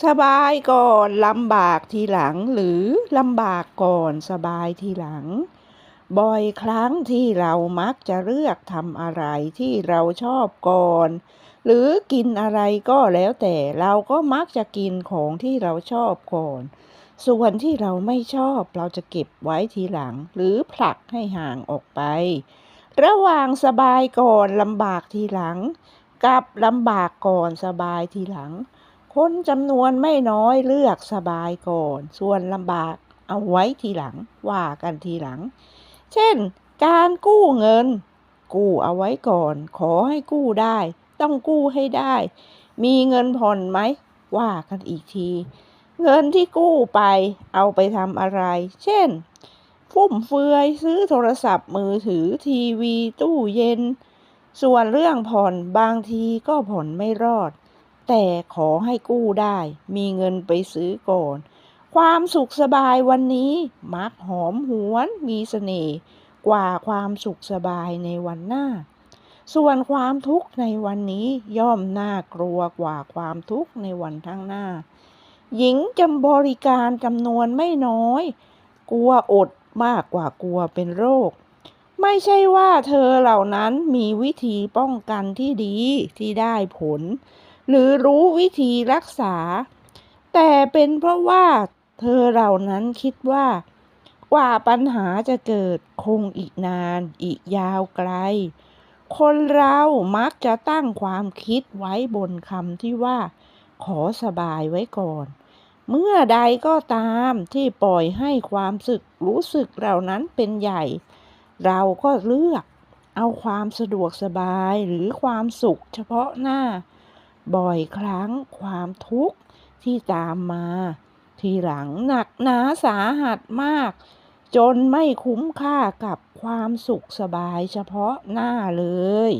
สบายก่อนลำบากทีหลัง หรือลำบากก่อนสบายทีหลัง บ่อยครั้งที่เรามักจะเลือกทำอะไรที่เราชอบก่อน หรือกินอะไรก็แล้วแต่เราก็มักจะกินของที่เราชอบก่อน ส่วนที่เราไม่ชอบเราจะเก็บไว้ทีหลัง หรือผลักให้ห่างออกไป ระหว่างสบายก่อนลำบากทีหลัง กับลำบากก่อนสบายทีหลัง คนจำนวนไม่น้อยเลือกสบายก่อน ส่วนลำบากเอาไว้ทีหลัง ว่ากันทีหลัง เช่น การกู้เงิน กู้เอาไว้ก่อน ขอให้กู้ได้ ต้องกู้ให้ได้ มีเงินผ่อนไหม ว่ากันอีกที เงินที่กู้ไป เอาไปทำอะไร เช่น ฟุ่มเฟือยซื้อโทรศัพท์มือถือทีวีตู้เย็น ส่วนเรื่องผ่อนบางทีก็ผ่อนไม่รอด แต่ขอให้กู้ได้ มีเงินไปซื้อก่อน ความสุขสบายวันนี้มักหอมหวนมีเสน่ห์กว่าความสุขสบายในวันหน้า ส่วนความทุกข์ในวันนี้ย่อมน่ากลัวกว่าความทุกข์ในวันข้างหน้า หญิงจำบริการจำนวนไม่น้อย กลัวอดมากกว่ากลัวเป็นโรค ไม่ใช่ว่าเธอเหล่านั้นมีวิธีป้องกันที่ดีที่ได้ผล หรือรู้วิธีรักษา แต่เป็นเพราะว่าเธอเหล่านั้นคิดว่า กว่าปัญหาจะเกิดคงอีกนาน อีกยาวไกล คนเรามักจะตั้งความคิดไว้บนคำที่ว่า ขอสบายไว้ก่อน เมื่อใดก็ตามที่ปล่อยให้ความสึกรู้สึกเหล่านั้นเป็นใหญ่ เราก็เลือกเอาความสะดวกสบายหรือความสุขเฉพาะหน้า บ่อยครั้งความทุกข์ที่ตามมา ทีหลังหนักหนาสาหัสมาก จนไม่คุ้มค่ากับความสุขสบายเฉพาะหน้าเลย